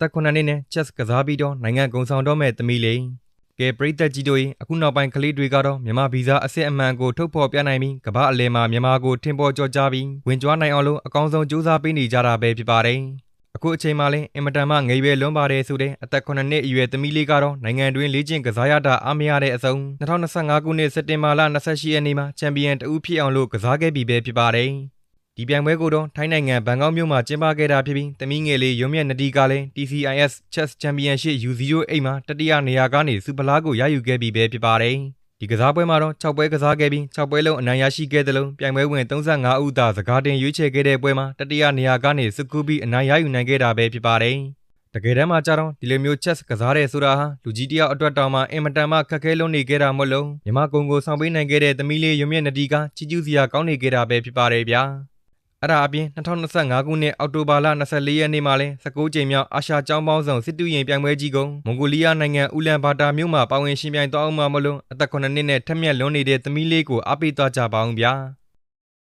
သက်9နှစ်နဲ့ chess ကစားပြီးတော့နိုင်ငံကုံဆောင်တော့မဲ့သမီးလေးကဲပရိသတ်ကြီးတို့ရေအခုနောက်ပိုင်းကလေးတွေကတော့မြန်မာဗီဇာအစစ်အမှန်ကိုထုတ်ဖော်ပြနိုင်ပြီးကမ္ဘာအလယ်မှာမြန်မာကိုထင်ပေါ်ကျော်ကြားပြီးဝင်ကြွားနိုင်အောင်လို့အကောင်းဆုံးကြိုးစားပေးနေကြတာပဲဖြစ်ပါတယ်အခုအချိန်မှလည်းအင်မတန်မှငယ်ရွယ်လွန်းပါတယ်ဆိုတဲ့အသက်9နှစ်အရွယ်သမီးလေးကတော့နိုင်ငံတွင်းလေ့ကျင့်ကစားရတာအားမရတဲ့အဆုံး2025ခုနှစ်စက်တင်ဘာလ28ရက်နေ့မှာချန်ပီယံတဦးဖြစ်အောင်လို့ကစားခဲ့ပြီပဲဖြစ်ပါတယ် ဒီပြိုင်ပွဲကိုတော့ထိုင်းနိုင်ငံဘန်ကောက်မြို့မှာကျင်းပခဲ့တာဖြစ်ပြီးသမီးငယ်လေးရုံမြတ်နဒီကလည်း TCIS Chess Championship U08 မှာတတိယနေရာကနေစူပလာကိုရယူခဲ့ပြီပဲဖြစ်ပါတယ်ဒီကစားပွဲမှာတော့6ပွဲကစားခဲ့ပြီး6ပွဲလုံးအနိုင်ရရှိခဲ့သလိုပြိုင်ပွဲဝင်35ဦးသာစကားတင်ရွေးချယ်ခဲ့တဲ့ပွဲမှာတတိယနေရာကနေစကူပြီးအနိုင်ရယူနိုင်ခဲ့တာပဲဖြစ်ပါတယ်တကယ်တမ်းမှာကြတော့ဒီလိုမျိုး chess ကစားရဲဆိုတာဟာလူကြီးတယောက်အတွက်တောင်မှအင်မတန်မှခက်ခဲလုံးနေခဲ့တာမို့လို့မြမကုံကိုဆောင်ပေးနိုင်ခဲ့တဲ့သမီးလေးရုံမြင့်နဒီကချီကျူးစရာကောင်းနေခဲ့တာပဲဖြစ်ပါတယ်ဗျာ အဲ့ဒါအပြင်2025ခုနှစ်အောက်တိုဘာလ24ရက်နေ့မှာလဲ19ကြိမ်မြောက်အာရှကျောင်းပေါင်းဆောင်စစ်တူရင်ပြိုင်ပွဲကြီးကိုမွန်ဂိုလီးယားနိုင်ငံအူလန်ဘာတာမြို့မှာပါဝင်ရှင်ပြိုင်သွားအောင်မှာမလို့အသက်9နှစ်နဲ့ထက်မြက်လွန်နေတဲ့သမီးလေးကိုအားပေးသွားကြပါအောင်ဗျာ